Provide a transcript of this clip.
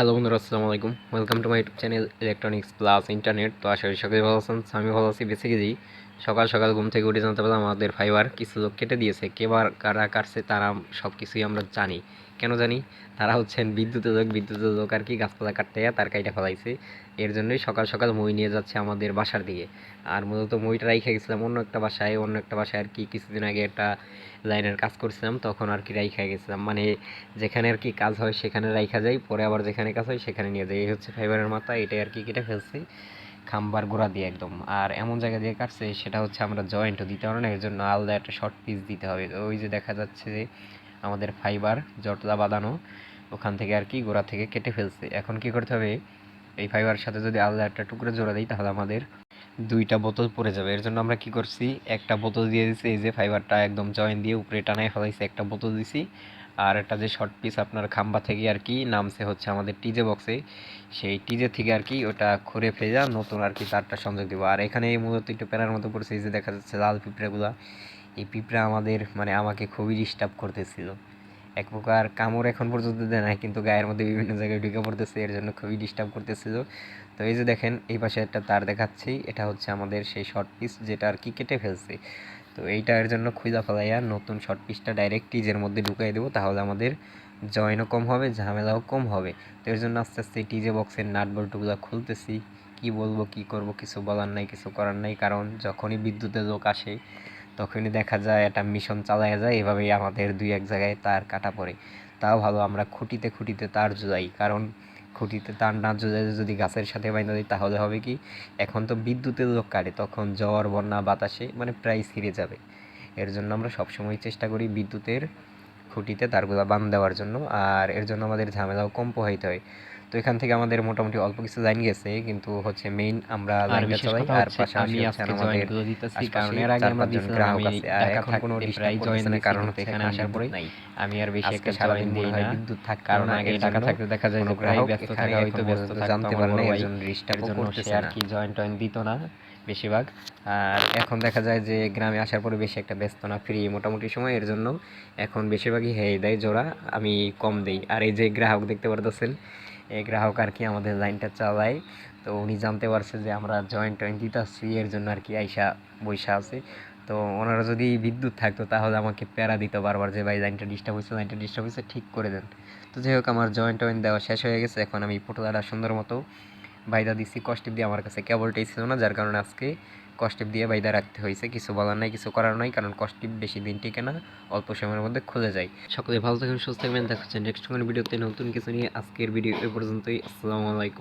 Hello বন্ধুরা, আসসালামু আলাইকুম। Welcome to my YouTube channel electronics plus internet তো আশা করি সকলে ভালো আছেন আমি ভালো আছি। বেসিক্যালি সকাল সকাল ঘুম থেকে উঠে জানতে পারলাম আমাদের ফাইবার কিছু লোক কেটে দিয়েছে। কেবার কারা কাটছে তারা সব কিছুই আমরা জানি। কেন জানি? তারা হচ্ছেন বিদ্যুতের লোক বিদ্যুতের লোক আর কি, গাছপালা কাটতে তার কাইটা ফেলাইছে। এর জন্যই সকাল সকাল মই নিয়ে যাচ্ছে আমাদের বাসার দিকে। আর মূলত মইটা রাইখে গেছিলাম অন্য একটা বাসায়, অন্য একটা বাসায় আর কি কিছুদিন আগে একটা লাইনের কাজ করছিলাম, তখন আর কি রাইখা গেছিলাম। মানে যেখানে আর কি কাজ হয় সেখানে রাইখা যাই পরে আবার যেখানে কাজ হয় সেখানে নিয়ে যাই। এই হচ্ছে ফাইবারের মাথা, এটাই আর কি কেটে ফেলছি। খাম্বার গোড়া দিয়ে একদম। আর এমন জায়গা দিয়ে কাটছে, সেটা হচ্ছে আমরা জয়েন্টও দিতে পারব না, এর জন্য আলাদা একটা শর্ট পিস দিতে হবে। ওই যে দেখা যাচ্ছে যে আমাদের ফাইবার জটলা বাঁধানো, ওখান থেকে আর কি গোড়া থেকে কেটে ফেলছে। এখন কি করতে হবে, এই ফাইবারের সাথে যদি আলাদা একটা টুকরো জোড়া দিই, তাহলে আমাদের দুইটা বোতল পড়ে যাবে। এর জন্য আমরা কি করছি, একটা বোতল দিয়ে দিছি, এই যে ফাইবারটা একদম জয়েন দিয়ে উপরে টানায় ফেলাইছি, একটা বোতল দিছি। আর একটা যে শর্ট পিস আপনার খাম্বা থেকে আর কি নামছে হচ্ছে আমাদের টিজে বক্সে সেই টিজে থেকে আর কি ওটা খুঁড়ে ফেলে ফেজা নতুন আর কি তারটা সংযোগ দেবো। আর এখানে এই মূলত একটু প্যারার মতো পড়ছে, এই যে দেখা যাচ্ছে লাল পিঁপড়াগুলা, এই পিঁপড়া আমাদের মানে আমাকে খুবই ডিস্টার্ব করতেছিল। এক প্রকার কামড় এখন পর্যন্ত দেয় না কিন্তু গায়ের মধ্যে বিভিন্ন জায়গায় ঢুকে পড়তেছে, এর জন্য খুবই ডিস্টার্ব করতেছিল। তো এই যে দেখেন, এই পাশে একটা তার দেখাচ্ছি, এটা হচ্ছে আমাদের সেই শর্ট পিস যেটা আর কি কেটে ফেলছে। তো এইটার জন্য খুঁজা ফেলাইয়া নতুন শর্ট পিসটা ডাইরেক্ট টিজের মধ্যে ঢুকাই দেবো, তাহলে আমাদের জয়েনও কম হবে, ঝামেলাও কম হবে। তো এর জন্য আস্তে আস্তে টিজে বক্সের নাট বল্টুগুলো খুলতেছি, কি বলব, কি করব, কিছু বলার নাই, কিছু করার নাই, কারণ যখনই বিদ্যুতের লোক আসে, তখনই দেখা যায় একটা মিশন চালায়া যায়, এভাবেই আমাদের দুই এক জায়গায় তার কাটা পড়ে। তাও ভালো আমরা খুঁটিতে খুঁটিতে তার জুলাই কারণ খুঁটিতে তার না যদি গাছের সাথে বাইন্দা দিই তাহলে হবে কি, এখন তো বিদ্যুতের লোক কাটে, তখন জ্বর, বন্যা, বাতাসে মানে প্রায় ছিঁড়ে যাবে। এর জন্য আমরা সবসময় চেষ্টা করি বিদ্যুতের খুঁটিতে তারগুলো বান্ধ দেওয়ার জন্য, আর এর জন্য আমাদের ঝামেলাও কম পোহাইতে হয়। তো এখান থেকে আমাদের মোটামুটি অল্প কিছু লাইন গেছে কিন্তু হচ্ছে মেইন আমরা লাইনটা চালাই আর পাশাপাশি হচ্ছে আমাদের কারণ এর আগে আমরা দিছিলাম গ্রাহক আছে আর এখন কোনো ডিস্টার্ব জয়েন না কারণ হচ্ছে এখানে আসার পরে আমি আর বেশি একটা সারাদিন দিই না বিদ্যুৎ থাক কারণ আগে টাকা থাকতে দেখা যায় যে গ্রাহক ব্যস্ত থাকে হয়তো ব্যস্ত জানতে পারে না এর জন্য ডিস্টার্ব করতেছে আর কি জয়েন টয়েন দিত না বেশিরভাগ। আর এখন দেখা যায় যে গ্রামে আসার পরে বেশি একটা ব্যস্ত না ফ্রি মোটামুটি সময় এর জন্য এখন বেশিরভাগই হেয়ে দেয় জোড়া আমি কম দেই। আর এই যে গ্রাহক দেখতে পারতেছেন গ্রাহক আর কি আমাদের লাইনটা চালায়। তো উনি জানতে পারছে যে আমরা জয়েন্ট টয়েন্ট দিতেছি এর জন্য আর কি আইসা বৈশা আছে। তো ওনারা যদি বিদ্যুৎ থাকতো তাহলে আমাকে প্যারা দিত বারবার যে, ভাই, লাইনটা ডিস্টার্ব হয়েছে লাইনটা ডিস্টার্ব হয়েছে ঠিক করে দেন। তো যাই হোক, আমার জয়েন্ট টয়েন্ট দেওয়া শেষ হয়ে গেছে। এখন আমি পুটলাটা সুন্দর মতো বাইদা দিছি কষ্টিপ দিয়ে আমার কাছে কেবলটাই ছিল না, যার কারণে আজকে কষ্টিপ দিয়ে বাইদা রাখতে হয়েছে। কিছু বলার নাই, কিছু করার নাই, কারণ কষ্টিপ বেশি দিন টিকে না, অল্প সময়ের মধ্যে খুলে যায়। সকলে ভালো থাকবেন সুস্থ থাকবেন দেখা হচ্ছে নেক্সট কোনো ভিডিওতে। নতুন কিছু নিয়ে আজকের ভিডিও এ পর্যন্তই। আসসালামু আলাইকুম।